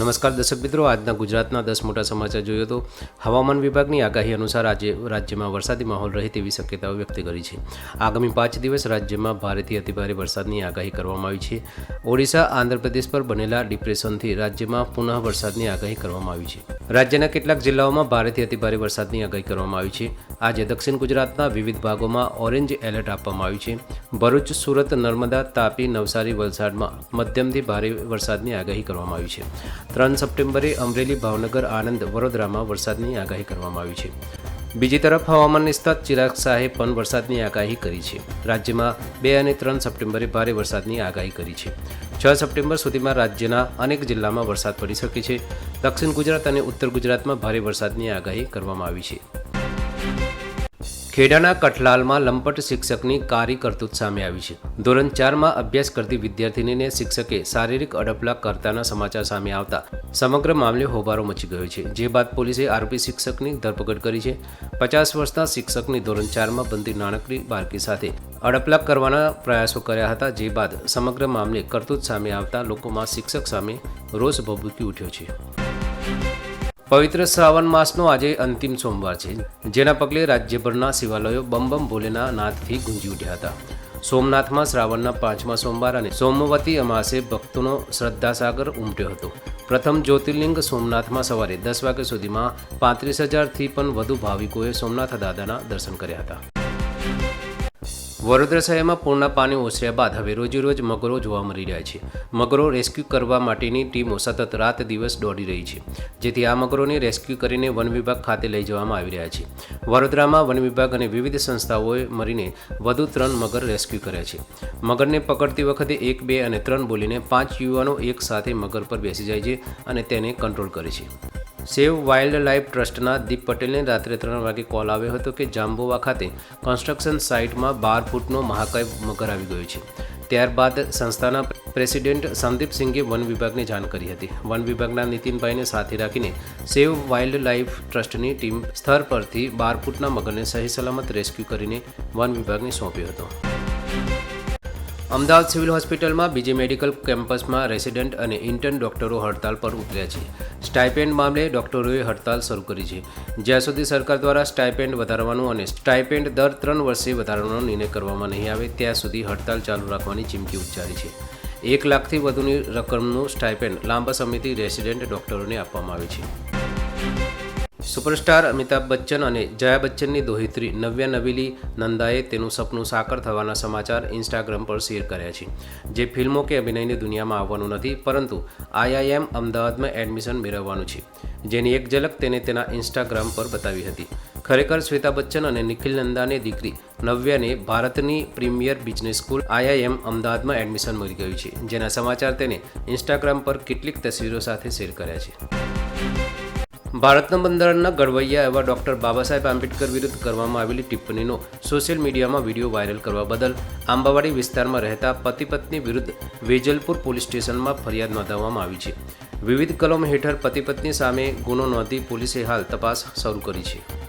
નમસ્કાર દર્શક મિત્રો, આજના ગુજરાતના દસ મોટા સમાચાર જોઈએ તો હવામાન વિભાગની આગાહી અનુસાર આજે રાજ્યમાં વરસાદી માહોલ રહે તેવી શક્યતાઓ વ્યક્ત કરી છે. આગામી પાંચ દિવસ રાજ્યમાં ભારેથી અતિભારે વરસાદની આગાહી કરવામાં આવી છે. ઓડિશા, આંધ્રપ્રદેશ પર બનેલા ડિપ્રેશનથી રાજ્યમાં પુનઃ વરસાદની આગાહી કરવામાં આવી છે. રાજ્યના કેટલાક જિલ્લાઓમાં ભારેથી અતિભારે વરસાદની આગાહી કરવામાં આવી છે. આજે દક્ષિણ ગુજરાતના વિવિધ ભાગોમાં ઓરેન્જ એલર્ટ આપવામાં આવ્યું છે. ભરૂચ, સુરત, નર્મદા, તાપી, નવસારી, વલસાડમાં મધ્યમથી ભારે વરસાદની આગાહી કરવામાં આવી છે. ત્રણ સપ્ટેમ્બરે અમરેલી ભાવનગર આણંદ વડોદરામાં વરસાદની આગાહી કરવામાં આવી છે. બીજી તરફ હવામાન નિષ્ણાત ચિરાગ શાહે પણ વરસાદની આગાહી કરી છે. રાજ્યમાં બે અને ત્રણ સપ્ટેમ્બરે ભારે વરસાદની આગાહી કરી છે. છ સપ્ટેમ્બર સુધીમાં રાજ્યના અનેક જિલ્લામાં વરસાદ પડી શકે છે. દક્ષિણ ગુજરાત અને ઉત્તર ગુજરાતમાં ભારે વરસાદની આગાહી કરવામાં આવી છે. ખેડાના કઠલાલમાં લંપટ શિક્ષકની કારી કરતૂત સામે આવી છે. ધોરણ ચારમાં અભ્યાસ કરતી વિદ્યાર્થીનીને શિક્ષકે શારીરિક અડપલા કરતાના સમાચાર સામે આવતા સમગ્ર મામલે હોબારો મચી ગયો છે. જે બાદ પોલીસે આરોપી શિક્ષકની ધરપકડ કરી છે. પચાસ વર્ષના શિક્ષકની ધોરણ ચારમાં બનતી નાનકડી બાળકી સાથે અડપલા કરવાના પ્રયાસો કર્યા હતા. જે બાદ સમગ્ર મામલે કરતૂત સામે આવતા લોકોમાં શિક્ષક સામે રોષ ભભૂકી ઉઠ્યો છે. પવિત્ર શ્રાવણ માસનો આજે અંતિમ સોમવાર છે, જેના પગલે રાજ્યભરના શિવાલયો બમ બમ ભોલેના નાદથી ગુંજી ઉઠ્યા હતા. સોમનાથમાં શ્રાવણના પાંચમા સોમવાર અને સોમવતી અમાસે ભક્તોનો શ્રદ્ધાસાગર ઉમટ્યો હતો. પ્રથમ જ્યોતિર્લિંગ સોમનાથમાં સવારે દસ વાગ્યા સુધીમાં પાંત્રીસ હજારથી પણ વધુ ભાવિકોએ સોમનાથ દાદાના દર્શન કર્યા હતા. વડોદરા શહેરમાં પૂરના પાણી ઓસર્યા બાદ હવે રોજેરોજ મગરો જોવા મળી રહ્યા છે. મગરો રેસ્ક્યુ કરવા માટેની ટીમો સતત રાત દિવસ દોડી રહી છે. જેથી આ મગરોને રેસ્ક્યુ કરીને વન વિભાગ ખાતે લઈ જવામાં આવી રહ્યા છે. વડોદરામાં વન વિભાગ અને વિવિધ સંસ્થાઓએ મળીને વધુ ત્રણ મગર રેસ્ક્યુ કર્યા છે. મગરને પકડતી વખતે એક, બે અને ત્રણ બોલીને પાંચ યુવાનો એક સાથે મગર પર બેસી જાય છે અને તેને કંટ્રોલ કરે છે. સેવ વાઇલ્ડ લાઇફ ટ્રસ્ટના દીપ પટેલને રાત્રે ત્રણ વાગે કોલ આવ્યો હતો કે જાંબુવા ખાતે કન્સ્ટ્રક્શન સાઇટમાં બાર ફૂટનો મહાકાય મગર આવી ગયો છે. ત્યારબાદ સંસ્થાના પ્રેસિડેન્ટ સંદીપસિંઘે વન વિભાગને જાણ કરી હતી. વન વિભાગના નીતિનભાઈને સાથે રાખીને સેવ વાઇલ્ડ લાઇફ ટ્રસ્ટની ટીમ સ્થળ પરથી બાર ફૂટના મગરને સહી સલામત રેસ્ક્યુ કરીને વન વિભાગને સોંપ્યો હતો. અમદાવાદ સિવિલ હોસ્પિટલમાં બીજી મેડિકલ કેમ્પસમાં રેસિડેન્ટ અને ઇન્ટર્ન ડોક્ટરો હડતાલ પર ઉતર્યા છે. સ્ટાઇપેન્ડ મામલે ડોક્ટરોએ હડતાલ શરૂ કરી છે. જ્યાં સુધી સરકાર દ્વારા સ્ટાઇપેન્ડ વધારવાનું અને સ્ટાઇપેન્ડ દર ત્રણ વર્ષે વધારવાનો નિર્ણય કરવામાં નહીં આવે, ત્યાં સુધી હડતાલ ચાલુ રાખવાની ચીમકી ઉચ્ચારી છે. એક લાખથી વધુની રકમનું સ્ટાઇપેન્ડ લાંબા સમયથી રેસિડેન્ટ ડોક્ટરોને આપવામાં આવે છે. સુપરસ્ટાર અમિતાભ બચ્ચન અને જયા બચ્ચનની દોહિત્રી નવ્યા નવીલી નંદાએ તેનું સપનું સાકર થવાના સમાચાર ઇન્સ્ટાગ્રામ પર શેર કર્યા છે. જે ફિલ્મો કે અભિનયની દુનિયામાં આવવાનું નથી, પરંતુ આઈઆઈએમ અમદાવાદમાં એડમિશન મેળવવાનું છે. જેની એક ઝલક તેને તેના ઇન્સ્ટાગ્રામ પર બતાવી હતી. ખરેખર શ્વેતા બચ્ચન અને નિખિલ નંદાની દીકરી નવ્યાને ભારતની પ્રીમિયર બિઝનેસ સ્કૂલ આઈઆઈએમ અમદાવાદમાં એડમિશન મળી ગયું છે. જેના સમાચાર તેને ઇન્સ્ટાગ્રામ પર કેટલીક તસવીરો સાથે શેર કર્યા છે. ભારતના બંધારણના ઘડવૈયા એવા ડોક્ટર બાબાસાહેબ આંબેડકર વિરુદ્ધ કરવામાં આવેલી ટિપ્પણીનો સોશિયલ મીડિયામાં વીડિયો વાયરલ કરવા બદલ આંબાવાડી વિસ્તારમાં રહેતા પતિ પત્ની વિરુદ્ધ વેજલપુર પોલીસ સ્ટેશનમાં ફરિયાદ નોંધાવવામાં આવી છે. વિવિધ કલમ હેઠળ પતિ પત્ની સામે ગુનો નોંધી પોલીસે હાલ તપાસ શરૂ કરી છે.